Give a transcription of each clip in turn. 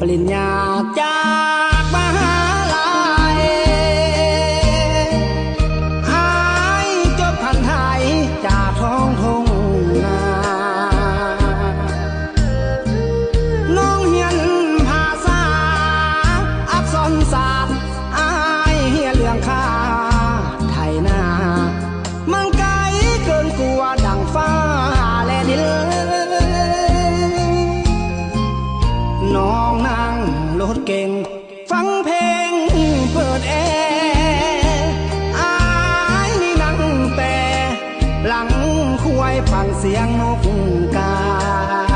lên nhà cha. ถเก่ง ฟังเพลงเปิดแอร์อายนี่นั่งแต่ หลังคุยฟังเสียงนกกา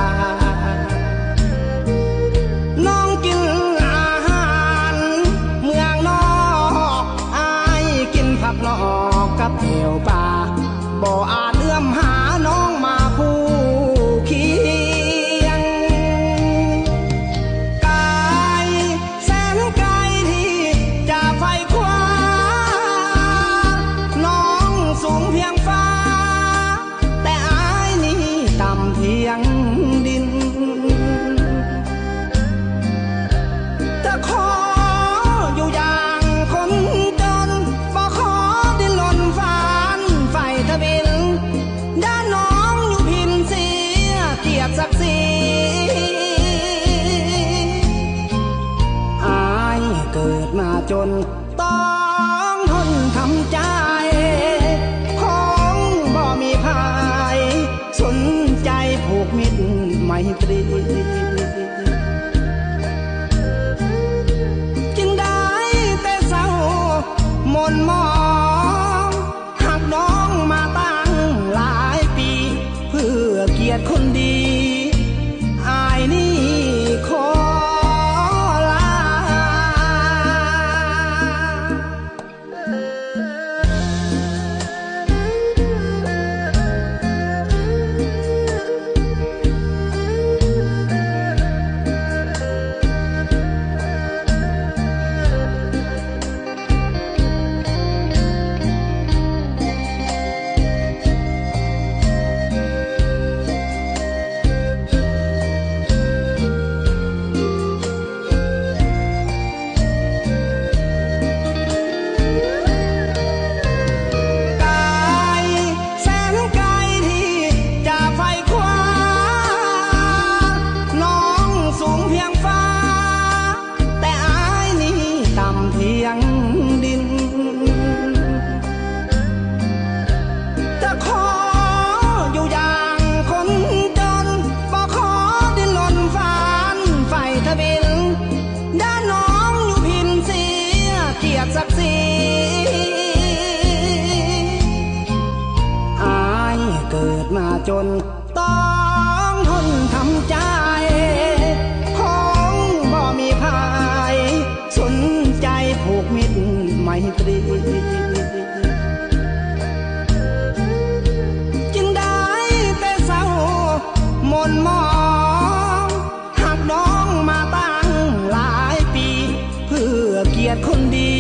จนต้องทนทำใจ ของบ่มีพาย สนใจผูกมิตรไมตรี จนต้องทนทำใจห้องบ่มีพาย สนใจผูกมิตรไม่ตรีจึงได้แต่เศร้ามนมองหากน้องมาตั้งหลายปี เพื่อเกียรติคนดี